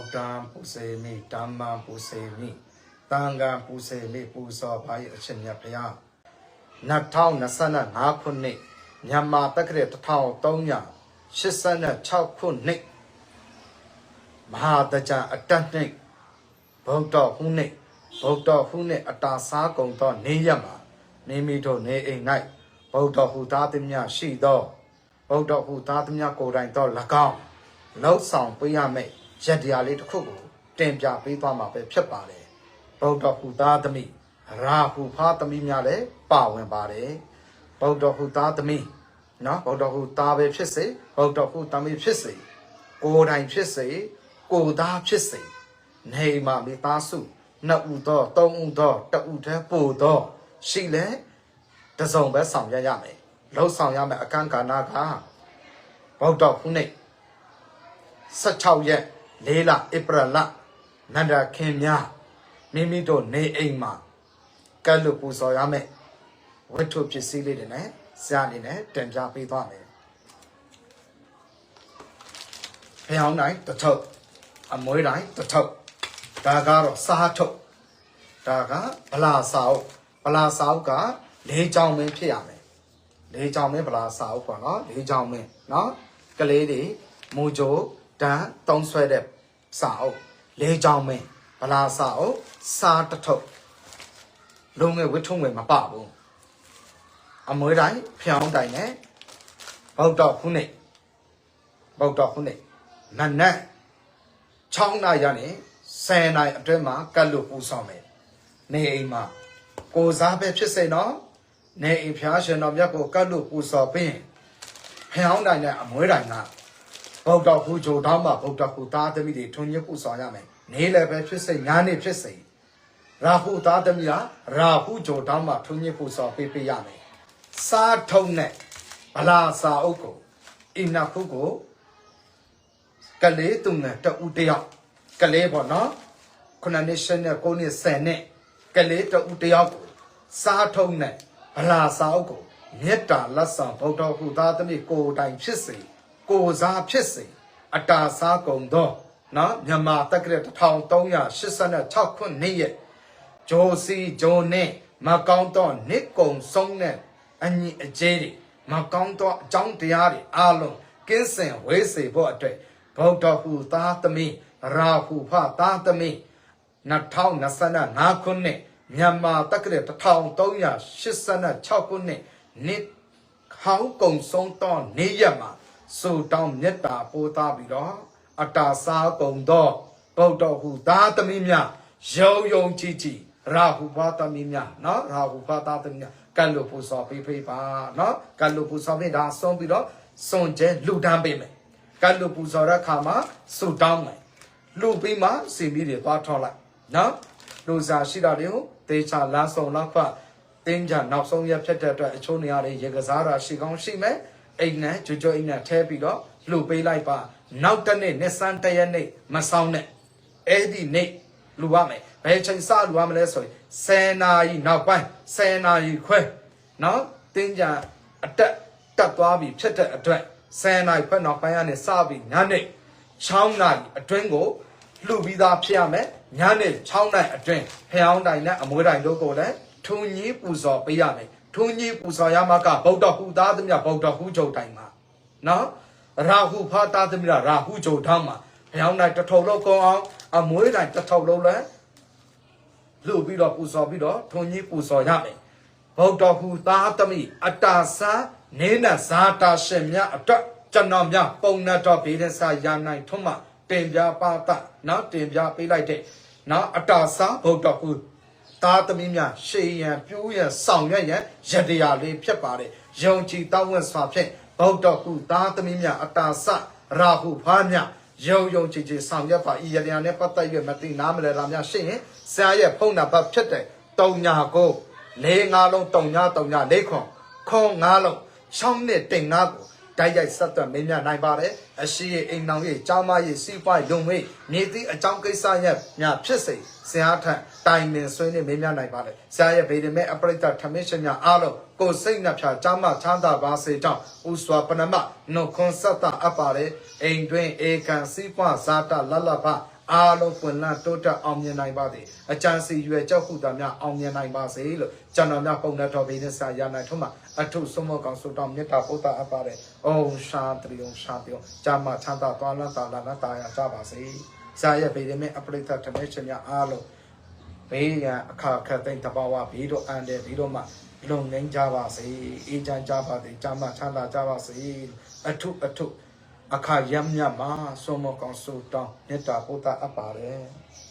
ဗုဒ္ဓံပူစေမိဓမ္မံပူစေမိသံဃံပူစေမိပူဇော်ပါ၏အရှင်မြတ်ဘုရား2025ခုနှစ်မြန်မာတက္ကရာ1386ခုနှစ်မဟာတကြံအတတ်နှစ်ဗုဒ္ဓဟူးနှစ်ဗုဒ္ဓဟူးနှစ်အတာစားကုန်သောနေရက်မှာမိမိတို့နေအိမ်၌ဗုဒ္ဓဟူသားသည်များရှိသောဗုဒ္ဓဟူသားသည်များကိုယ်တိုင်သော၎င်းလောက်ဆောင်ပေးရမယ့် ရက်တရားလေးတစ်ခုကိုတင်ပြပေးသွားမှာပဲဖြစ်ပါတယ်ဗုဒ္ဓဟူသားသမီးရာဟုဖားသမီးများလည်းပါဝင်ပါတယ်ဗုဒ္ဓဟူသားသမီးနော်ဗုဒ္ဓဟူသားပဲဖြစ်စေဗုဒ္ဓဟူသမီးဖြစ်စေကိုယ်တိုင်ဖြစ်စေကိုယ်သားဖြစ်စေနေမှာမိသားစုနှစ်ဦးသောသုံးဦးသောတစ်ဦးတည်းပို့သောရှိလဲတစ်စုံပဲဆောင်ရွက်ရမယ်လှုပ်ဆောင်ရမယ်အခန်းကဏ္ဍကဗုဒ္ဓဟူနေ့16ရက် 4လဧပြီလနန္ဒခင်များမိမိတို့နေအိမ်မှာကတ်လို့ပူဇော်ရမယ်ဝတ္ထုပစ္စည်းလေးတွေနဲ့ဆရာအနေနဲ့တင်ပြပေးသွားမယ်ဖျောင်းတိုင်းတစ်ထုပ်အမွေးတိုင်းတစ်ထုပ်ဒါကတော့စားထုပ်ဒါကဗလာစာအုပ်ဗလာစာအုပ်ကလေးချောင်းမင်းဖြစ်ရမယ်လေးချောင်းမင်းဗလာစာအုပ်ပေါ့နော်လေးချောင်းမင်းနော်ကလေးတွေမူကြို တန်းတုံးဆွဲတဲ့စာအုပ်လေးချောင်းမင်းဗလာစာအုပ်စားတစ်ထုပ်လုံးငယ်ဝတ်ထုံးငယ်မပဘူးအမွေးတိုင်းဖျောင်းတိုင်းနဲ့ဗုဒ္ဓခုနှစ်ဗုဒ္ဓခုနှစ်နတ်နတ်6နာရီကနေ10နာရီအတွင်းမှာကတ်လို့ပူဆောင်မယ်နေအိမ်မှာကိုစားပဲဖြစ်စေနော်နေအိမ်ဖျားရှင်တော်မြတ်ကိုကတ်လို့ပူဆောင်ပြီးဖျောင်းတိုင်းနဲ့အမွေးတိုင်းက ဗုဒ္ဓခုဂျိုတောင်းမှာဗုဒ္ဓခုသားသမီးတွေထွန်းညပူဆောင်ရမယ်နေလည်းပဲဖြစ်စေညာနေဖြစ်စေရာဟုသားသမီးကရာဟုဂျိုတောင်းမှာထွန်းညပူဆောင်ပေးပေးရမယ်စားထုံနဲ့ဗလာစာအုပ်ကိုအိနာခုကိုကလေးသူငယ်တဦးတယောက်ကလေးပေါ့နော်ခုနှစ်နှစ်ရှစ်နှစ်ကိုးနှစ်ဆယ်နှစ်ကလေးတဦးတယောက်ကိုစားထုံးနဲ့ဗလာစာအုပ်ကိုမေတ္တာလက်ဆောင်ဗုဒ္ဓဟူသားသမီးကိုယ်တိုင်ဖြစ်စေ ကိုယ်စားဖြစ်စေအတာစားကုန်သောနော်မြန်မာတက္ကရာ1386ခုနှစ်ရဲ့ဂျိုစီဂျိုနဲ့မကောင်းသောနှစ်ကုံဆုံးတဲ့အညီအကျေးတွေမကောင်းသောအကြောင်းတရားတွေအားလုံးကင်းစင်ဝေးစေဖို့အတွက်ဗုဒ္ဓဟူသားသမီးရာဟုဖသားသမီး2025ခုနှစ်မြန်မာတက္ကရာ1386ခုနှစ်နှစ်ခေါင်းကုံဆုံးသောနေ့ရက်မှာ စူတောင်းမေတ္တာပို့သားပြီးတော့အတာစားကုန်သောဗုဒ္ဓဟူသားသမီးများယုံယုံကြည်ကြည်ရာဟုဖသမီးများနော်ရာဟုဖသားသမီးများကတ်လို့ပူဇော်ပေးပေးပါနော်ကတ်လို့ပူဇော်ပေးဒါဆုံးပြီးတော့စွန်ကျဲလှူဒန်းပေးမယ်ကတ်လို့ပူဇော်တဲ့အခါမှာစူတောင်းမယ်လှူပြီးမှစီမီတွေသွားထောက်လိုက်နော်လူစားရှိတာတွေကိုတေချာလမ်းဆောင်လောက်ဖတ်တင်းကြနောက်ဆုံးရဖြစ်တဲ့အတွက်အချို့နေရာတွေရေကစားတာရှိကောင်းရှိမယ် အိမ်နဲ့ကြွကြွအိမ်နဲ့ထဲပြီးတော့လှူပေးလိုက်ပါနောက်တစ်နေ့နှစ်စန်းတစ်ရက်နေ့မဆောင်နဲ့အဲ့ဒီနေ့လူရမယ်ဘယ်ချိန်စလူရမလဲဆိုရင်10နာရီနောက်ပိုင်း10နာရီခွဲနော်တင်းကြအတက်တက်သွားပြီဖြစ်တဲ့အတွက်10နာရီခွဲနောက်ပိုင်းကနေစပြီးညနေ6နာရီအတွင်းကိုလှူပြီးသားဖြစ်ရမယ်ညနေ6နာရီအတွင်းဖျောင်းတိုင်နဲ့အမွေးတိုင်တို့ကိုလည်းထုံကြီးပူဇော်ပေးရမယ် ထုံကြီးပူဇော်ရမှာကဗုဒ္ဓဟူသားသမီးဗုဒ္ဓဟူဂျုံတိုင်မှာနော်ရာဟုဖာသားသမီးရာဟုဂျုံထောင်းမှာဖျောင်းတိုင်တစ်ထုံလုံးကောင်းအောင်အမွေးတိုင်တစ်ထုံလုံးလည်းလှူပြီးတော့ပူဇော်ပြီးတော့ထုံကြီးပူဇော်ရမယ်ဗုဒ္ဓဟူသားသမီးအတာစာနေနဇာတာရှင်မြတ်အတွက်ကျွန်တော်များပုံနဲ့တော့ဘေးတဲ့စာရနိုင်ထုံးမှာတင်ပြပါတနော်တင်ပြပေးလိုက်တဲ့နော်အတာစာဗုဒ္ဓဟူ သားသမီးများရှေးရန်ပြူးရန်ဆောင်ရွက်ရန်ရတရားလေးဖြစ်ပါတယ်ယုံကြည်တောင်းဝတ်စွာဖြင့်ဗုဒ္ဓဟူသားသမီးများအတာစရာဟုဖားများယုံယုံကြည်ကြည်ဆောင်ရွက်ပါဤရတရားနဲ့ပတ်သက်၍မသိနားမလဲတာများရှိရင်ဆရာရဲ့ဖုန်းနံပါတ်ဖြစ်တဲ့တုံညာကိုလေးငါလုံးတုံညာတုံညာလေးခွန်ခွန်ငါလုံးရှောင်းနဲ့တင်ငါကို တိုက်ရိုက်ဆက်သွယ်မင်းများနိုင်ပါတယ်အရှိရဲ့အိမ်နောင်ရဲ့ကြားမရဲ့စီးပွားလုံဝေးမြေသည့်အကြောင်းကိစ္စရဲ့များဖြစ်စေဆရာထံတိုင်ပင်ဆွေးနေမင်းများနိုင်ပါတယ်ဆရာရဲ့ဗေဒမဲအပရိသထမင်းရှင်များအားလုံးကိုယ်စိတ်နှဖြာကြားမချမ်းသာပါစေကြောင်းဥစွာပနမနှုတ်ခွန်းဆက်တာအပ်ပါတယ်အိမ်တွင်ဧကန်စီးပွားဇာတာလလဘ အားလုံးပွင့်လန်းတိုးတက်အောင်မြင်နိုင်ပါစေအကြံစီရွယ်ကြောက်ခုတာများအောင်မြင်နိုင်ပါစေလို့ကျွန်တော်များပုံနဲ့တော်ပေးနေဆရာရနိုင်ထုံးမှာအထုဆုံးမကောင်ဆုတောင်းမေတ္တာပို့တာအပ်ပါတယ်။အော်ရှာတရီယုံရှာတရီယုံဂျာမချမ်းသာသွားလန်းတာလာလန်းတာရကြပါစေ။ဆရာရဲ့ဗေဒမေအပရိသတ်တမေရှင်များအားလုံးဘေးရန်အခါခက်သိမ့်တဘာဝဘေးတို့အန်တယ်ဘေးတို့မှလုံငင်းကြပါစေ။အေးချမ်းကြပါစေ။ဂျာမချမ်းသာကြပါစေ။အထုအထု အခါရမ်းမြတ်မှာဆုံးမကောင်ဆုတောင်းမေတ္တာပို့တာအပ်ပါတယ်။